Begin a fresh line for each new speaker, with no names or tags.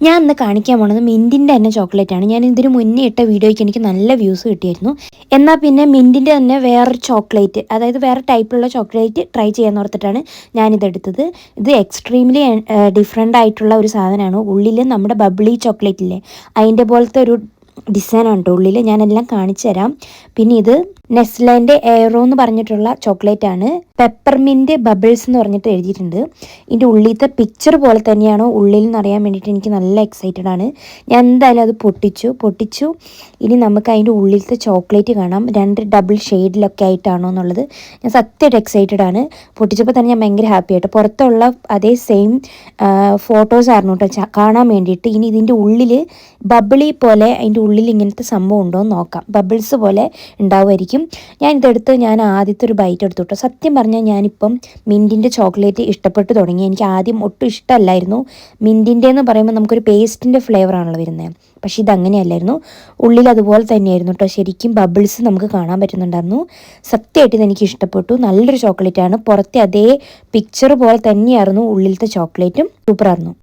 ഞാൻ ഇന്ന് കാണിക്കാൻ പോണത് മിന്റിന്റെ തന്നെ ചോക്ലേറ്റ് ആണ്. ഞാൻ ഇതിന് മുന്നേ ഇട്ട വീഡിയോയ്ക്ക് എനിക്ക് നല്ല വ്യൂസ് കിട്ടിയിരുന്നു. എന്നാൽ പിന്നെ മിന്റിന്റെ തന്നെ വേറൊരു ചോക്ലേറ്റ് അതായത് വേറെ ടൈപ്പിലുള്ള ചോക്ലേറ്റ് ട്രൈ ചെയ്യാൻ ഓർത്തിട്ടാണ് ഞാനിതെടുത്തത് ഇത് എക്സ്ട്രീംലി ഡിഫറെന്റ് ആയിട്ടുള്ള ഒരു സാധനമാണ്. ഉള്ളിൽ നമ്മുടെ ബബ്ലി ചോക്ലേറ്റ് ഇല്ലേ? അതിന്റെ പോലത്തെ ഒരു ഡിസൈനാണ് കേട്ടോ ഉള്ളിൽ ഞാനെല്ലാം കാണിച്ചു തരാം പിന്നെ ഇത് നെസ്ലേന്റെ എയറോ എന്ന് പറഞ്ഞിട്ടുള്ള ചോക്ലേറ്റ് ആണ് പെപ്പർമിന്റ് ബബിൾസ് എന്ന് പറഞ്ഞിട്ട് എഴുതിയിട്ടുണ്ട്. ഇതിന്റെ ഉള്ളിലത്തെ പിക്ചർ പോലെ തന്നെയാണോ ഉള്ളിൽ നിന്ന് അറിയാൻ വേണ്ടിയിട്ട് എനിക്ക് നല്ല എക്സൈറ്റഡ് ആണ്. ഞാൻ എന്തായാലും അത് പൊട്ടിച്ചു. പൊട്ടിച്ചു. ഇനി നമുക്ക് അതിന്റെ ഉള്ളിലത്തെ ചോക്ലേറ്റ് കാണാം. രണ്ട് ഡബിൾ ഷെയ്ഡിലൊക്കെ ആയിട്ടാണോ എന്നുള്ളത് ഞാൻ സത്യമായിട്ട് എക്സൈറ്റഡ് ആണ്. പൊട്ടിച്ചപ്പോൾ തന്നെ ഞാൻ ഭയങ്കര ഹാപ്പി ആയിട്ട്. പുറത്തുള്ള അതേ സെയിം ഫോട്ടോസ് ആയിരുന്നു കേട്ടോ കാണാൻ വേണ്ടിയിട്ട്. ഇനി ഇതിന്റെ ഉള്ളിൽ ബബിളി പോലെ അതിന്റെ ഉള്ളിൽ ഇങ്ങനത്തെ സംഭവം ഉണ്ടോ എന്ന് നോക്കാം. ബബിൾസ് പോലെ ഉണ്ടാവുമായിരിക്കും. ഞാൻ ഇതെടുത്ത് ഞാൻ ആദ്യത്തെ ഒരു ബൈറ്റ് എടുത്തു കേട്ടോ സത്യം പറഞ്ഞാൽ ഞാനിപ്പം മിന്റിന്റെ ചോക്ലേറ്റ് ഇഷ്ടപ്പെട്ടു തുടങ്ങി. എനിക്ക് ആദ്യം ഒട്ടും ഇഷ്ടമല്ലായിരുന്നു. മിന്റിന്റെ എന്ന് പറയുമ്പോൾ നമുക്കൊരു പേസ്റ്റിന്റെ ഫ്ലേവർ ആണല്ലോ വരുന്നത് പക്ഷേ ഇതങ്ങനെയല്ലായിരുന്നു. ഉള്ളിൽ അതുപോലെ തന്നെയായിരുന്നു കേട്ടോ ശരിക്കും ബബിൾസ് നമുക്ക് കാണാൻ പറ്റുന്നുണ്ടായിരുന്നു. സത്യമായിട്ട് ഇതെനിക്ക് ഇഷ്ടപ്പെട്ടു. നല്ലൊരു ചോക്ലേറ്റാണ്. പുറത്തെ അതേ പിക്ചർ പോലെ തന്നെയായിരുന്നു ഉള്ളിലത്തെ ചോക്ലേറ്റും. സൂപ്പറായിരുന്നു.